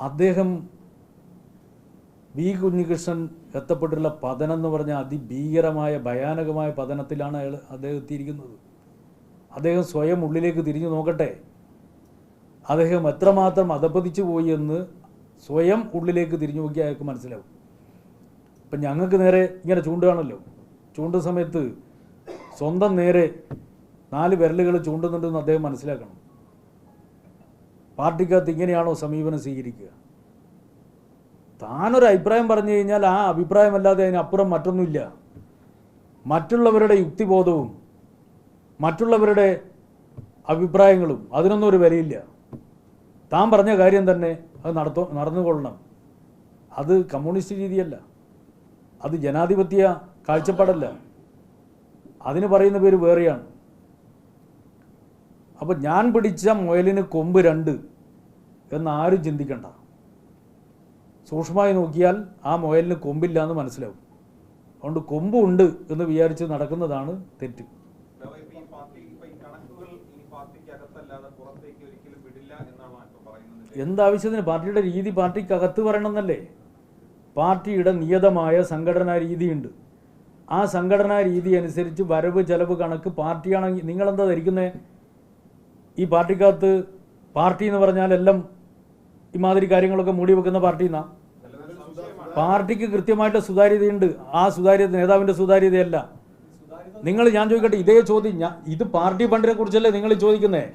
അദ്ദേഹം വി കുഞ്ഞികൃഷ്ണൻ എത്തപ്പെട്ടിട്ടുള്ള പതനം എന്ന് പറഞ്ഞാൽ അതിഭീകരമായ ഭയാനകമായ പതനത്തിലാണ് അയാൾ അദ്ദേഹം എത്തിയിരിക്കുന്നത്. അദ്ദേഹം സ്വയം ഉള്ളിലേക്ക് തിരിഞ്ഞു നോക്കട്ടെ. അദ്ദേഹം എത്രമാത്രം അധപ്പതിച്ചു പോയി എന്ന് സ്വയം ഉള്ളിലേക്ക് തിരിഞ്ഞു നോക്കിയാൽ അയാൾക്ക് മനസ്സിലാവും. ഇപ്പം ഞങ്ങൾക്ക് നേരെ ഇങ്ങനെ ചൂണ്ടുകയാണല്ലോ. ചൂണ്ട സമയത്ത് സ്വന്തം നേരെ നാല് വിരലുകൾ ചൂണ്ടുന്നുണ്ടെന്ന് അദ്ദേഹം മനസ്സിലാക്കണം. പാർട്ടിക്കകത്ത് ഇങ്ങനെയാണോ സമീപനം സ്വീകരിക്കുക? താനൊരു അഭിപ്രായം പറഞ്ഞു കഴിഞ്ഞാൽ ആ അഭിപ്രായമല്ലാതെ അതിനപ്പുറം മറ്റൊന്നുമില്ല. മറ്റുള്ളവരുടെ യുക്തിബോധവും മറ്റുള്ളവരുടെ അഭിപ്രായങ്ങളും അതിനൊന്നും ഒരു വിലയില്ല. താൻ പറഞ്ഞ കാര്യം തന്നെ അത് നടത്തോ നടന്നുകൊള്ളണം. അത് കമ്മ്യൂണിസ്റ്റ് രീതിയല്ല. അത് ജനാധിപത്യ കാഴ്ചപ്പാടല്ല. അതിന് പറയുന്ന പേര് വേറെയാണ്. അപ്പം ഞാൻ പിടിച്ച മുയലിന് കൊമ്പ് രണ്ട് എന്ന് ആരും ചിന്തിക്കണ്ട. സൂക്ഷ്മമായി നോക്കിയാൽ ആ മുയലിന് കൊമ്പില്ല എന്ന് മനസ്സിലാവും. അതുകൊണ്ട് കൊമ്പുണ്ട് എന്ന് വിചാരിച്ച് നടക്കുന്നതാണ് തെറ്റ്. എന്താവശ്യത്തിന് പാർട്ടിയുടെ രീതി പാർട്ടിക്കകത്ത് പറയണമെന്നല്ലേ പാർട്ടിയുടെ നിയതമായ സംഘടനാ രീതിയുണ്ട്. ആ സംഘടനാ രീതി അനുസരിച്ച് വരവ് ചെലവ് കണക്ക് പാർട്ടിയാണെങ്കിൽ നിങ്ങളെന്താ ധരിക്കുന്നത് ഈ പാർട്ടിക്കകത്ത് പാർട്ടി എന്ന് പറഞ്ഞാൽ എല്ലാം ഇമാതിരി കാര്യങ്ങളൊക്കെ മൂടി വെക്കുന്ന പാർട്ടി എന്നാ? പാർട്ടിക്ക് കൃത്യമായിട്ട് സുതാര്യതയുണ്ട്. ആ സുതാര്യത നേതാവിന്റെ സുതാര്യതയല്ല. നിങ്ങൾ ഞാൻ ചോദിക്കട്ടെ ഇതേ ചോദ്യം ഞാൻ ഇത് പാർട്ടി ഫണ്ടിനെ കുറിച്ചല്ലേ നിങ്ങൾ ചോദിക്കുന്നത്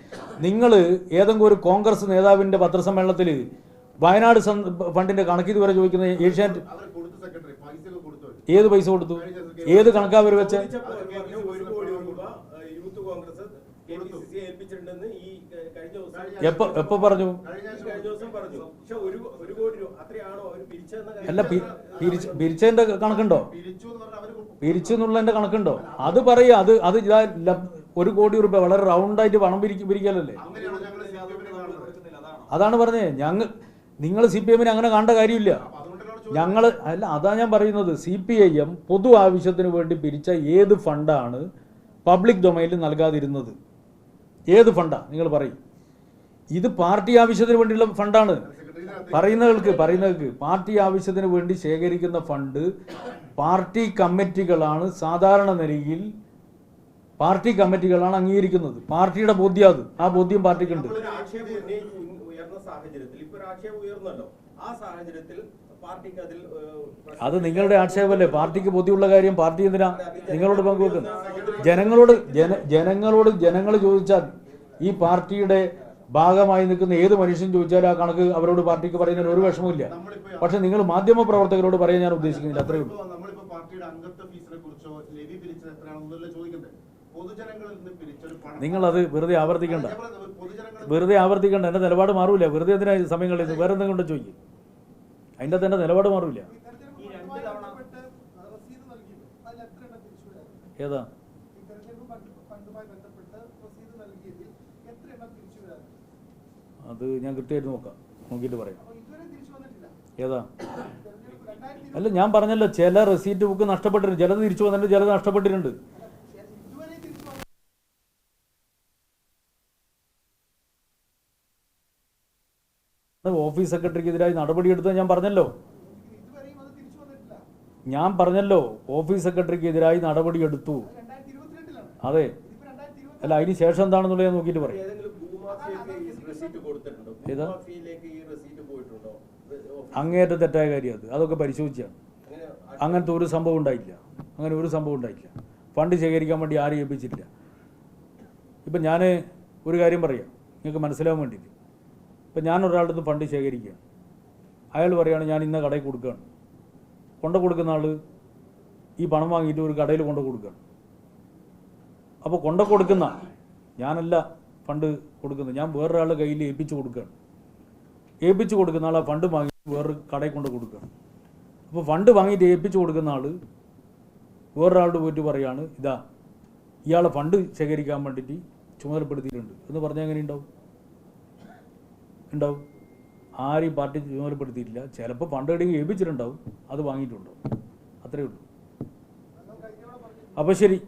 നിങ്ങൾ ഏതെങ്കിലും ഒരു കോൺഗ്രസ് നേതാവിന്റെ പത്രസമ്മേളനത്തിൽ വയനാട് ഫണ്ടിന്റെ ഫണ്ടിന്റെ കണക്ക് ഇതുവരെ ചോദിക്കുന്നത് ഏഷ്യാനെറ്റ് ഏത് പൈസ കൊടുത്തു? ഏത് കണക്കാ അവർ വെച്ച് ചോദിച്ചപ്പോൾ പറഞ്ഞു ഒരു കോടി രൂപ ഏഹ്, youth congress K P C C ഏൽപ്പിച്ചിട്ടുണ്ടെന്ന് ഈ ഏഹ്, കഴിഞ്ഞ ദിവസം എപ്പോ എപ്പോ പറഞ്ഞു കഴിഞ്ഞ ഈ ആഴ്ച കഴിഞ്ഞ ദിവസം പറഞ്ഞു പക്ഷെ ഒരു ഒരു കോടി രൂപ അത്രയാണോ അവർ പിരിച്ചതെന്ന പറഞ്ഞു? അല്ല പിരിച്ചതിന്റെ കണക്കുണ്ടോ? പിരിച്ചു എന്നുള്ളതിന്റെ കണക്കുണ്ടോ? അത് പറയുക അത് അത് ഒരു കോടി രൂപ വളരെ റൗണ്ടായിട്ട് പണം പിരിക്കും പിരിക്കലല്ലേ? അതാണ് പറഞ്ഞത് ഞങ്ങൾ നിങ്ങൾ സി പി എമ്മിനെ അങ്ങനെ കണ്ട കാര്യമില്ല. ഞങ്ങൾ അല്ല അതാ ഞാൻ പറയുന്നത് സി പി ഐ എം പൊതു ആവശ്യത്തിന് വേണ്ടി പിരിച്ച ഏത് ഫണ്ടാണ് പബ്ലിക് ഡൊമൈനിൽ നൽകാതിരുന്നത്? ഏത് ഫണ്ടാണ് നിങ്ങൾ പറയും. ഇത് പാർട്ടി ആവശ്യത്തിന് വേണ്ടിയുള്ള ഫണ്ടാണ്. പറയുന്നവൾക്ക് പറയുന്നവർക്ക് പറയുന്നവർക്ക് പാർട്ടി ആവശ്യത്തിന് വേണ്ടി ശേഖരിക്കുന്ന ഫണ്ട് പാർട്ടി കമ്മിറ്റികളാണ് സാധാരണ നിലയിൽ പാർട്ടി കമ്മിറ്റികളാണ് അംഗീകരിക്കുന്നത്. പാർട്ടിയുടെ ബോധ്യം അത്. ആ ബോധ്യം പാർട്ടിക്കുണ്ട്. അത് നിങ്ങളുടെ ആക്ഷേപമല്ലേ? പാർട്ടിക്ക് ബോധ്യമുള്ള കാര്യം പാർട്ടി എന്തിനാ? നിങ്ങളോട് പങ്കുവെക്കുന്നത് ജനങ്ങളോട് ജനങ്ങളോട് ജനങ്ങൾ ചോദിച്ചാൽ ഈ പാർട്ടിയുടെ ഭാഗമായി നിൽക്കുന്ന ഏത് മനുഷ്യൻ ചോദിച്ചാലും ആ കണക്ക് അവരോട് പാർട്ടിക്ക് പറയുന്നതിന് ഒരു വിഷമമില്ല പക്ഷെ നിങ്ങൾ മാധ്യമ പ്രവർത്തകരോട് പറയാൻ ഞാൻ ഉദ്ദേശിക്കുന്നില്ല. അത്രയേ ഉള്ളൂ. ഇപ്പോ അത് നിങ്ങളത് വെറുതെ ആവർത്തിക്കണ്ട. വെറുതെ ആവർത്തിക്കണ്ട. എന്റെ നിലപാട് മാറൂല. വെറുതെ എന്തിനാ സമയങ്ങളിൽ സമയം വേറെ എന്തെങ്കിലും കൊണ്ട് ചോദിക്കും? അതിന്റെ അകത്ത് എന്റെ നിലപാട് മാറൂല. ഏതാ? അത് ഞാൻ കൃത്യമായിട്ട് നോക്കാം. നോക്കിയിട്ട് പറയാം. ഏതാ? അല്ല ഞാൻ പറഞ്ഞല്ലോ ചില റെസീറ്റ് ബുക്ക് നഷ്ടപ്പെട്ടിട്ടുണ്ട്. ചിലത് തിരിച്ചു വന്നിട്ടുണ്ട് ചിലത് നഷ്ടപ്പെട്ടിട്ടുണ്ട്. ഓഫീസ് സെക്രട്ടറിക്കെതിരായി നടപടിയെടുത്തത് ഞാൻ പറഞ്ഞല്ലോ. ഞാൻ പറഞ്ഞല്ലോ ഓഫീസ് സെക്രട്ടറിക്കെതിരായി നടപടിയെടുത്തു അത്. അല്ല അതിന് ശേഷം എന്താണെന്നുള്ളത് ഞാൻ നോക്കിയിട്ട് അങ്ങേറ്റ ഏതാ? പോയിട്ടുണ്ടോ? ഓഫീസ് തെറ്റായ കാര്യം അത്. അതൊക്കെ പരിശോധിച്ചാണ്. അങ്ങനത്തെ ഒരു സംഭവം ഉണ്ടായില്ല. അങ്ങനെ ഒരു സംഭവം ഉണ്ടായില്ല. ഫണ്ട് ശേഖരിക്കാൻ വേണ്ടി ആരും ഏൽപ്പിച്ചിട്ടില്ല. ഇപ്പം ഞാൻ ഒരു കാര്യം പറയാം. നിങ്ങൾക്ക് മനസ്സിലാവാൻ വേണ്ടിയിട്ട്. ഇപ്പം ഞാൻ ഒരാളുടെ നിന്ന് ഫണ്ട് ശേഖരിക്കുകയാണ് അയാൾ പറയുകയാണ് ഞാൻ ഇന്ന കടയിൽ കൊടുക്കുകയാണ്. കൊണ്ട കൊടുക്കുന്ന ആൾ ഈ പണം വാങ്ങിയിട്ട് ഒരു കടയിൽ കൊണ്ട കൊടുക്കുകയാണ്. അപ്പോൾ കൊണ്ട കൊടുക്കുന്ന. ഞാനല്ല ഫണ്ട് കൊടുക്കുന്നത്. ഞാൻ വേറൊരാളുടെ കയ്യിൽ ഏൽപ്പിച്ച് കൊടുക്കുകയാണ്. ഏൽപ്പിച്ച് കൊടുക്കുന്ന ആൾ ആ ഫണ്ട് വാങ്ങി വേറൊരു കടയിൽ കൊണ്ട് കൊടുക്കുകയാണ്. അപ്പോൾ ഫണ്ട് വാങ്ങിയിട്ട് ഏൽപ്പിച്ച് കൊടുക്കുന്ന ആൾ വേറൊരാളോട് പോയിട്ട് പറയാണ് ഇതാ ഇയാളെ ഫണ്ട് ശേഖരിക്കാൻ വേണ്ടിയിട്ട് ചുമതലപ്പെടുത്തിയിട്ടുണ്ട്. എന്ന് പറഞ്ഞാൽ എങ്ങനെ ഉണ്ടാവും? ഉണ്ടാവും. ആരെയും പാർട്ടി ചുമതലപ്പെടുത്തിയിട്ടില്ല. ചിലപ്പോൾ ഫണ്ട് എവിടെയെങ്കിലും ഏൽപ്പിച്ചിട്ടുണ്ടാവും. അത് വാങ്ങിയിട്ടുണ്ടാവും. അത്രയേ ഉള്ളൂ. അപ്പോൾ ശരി.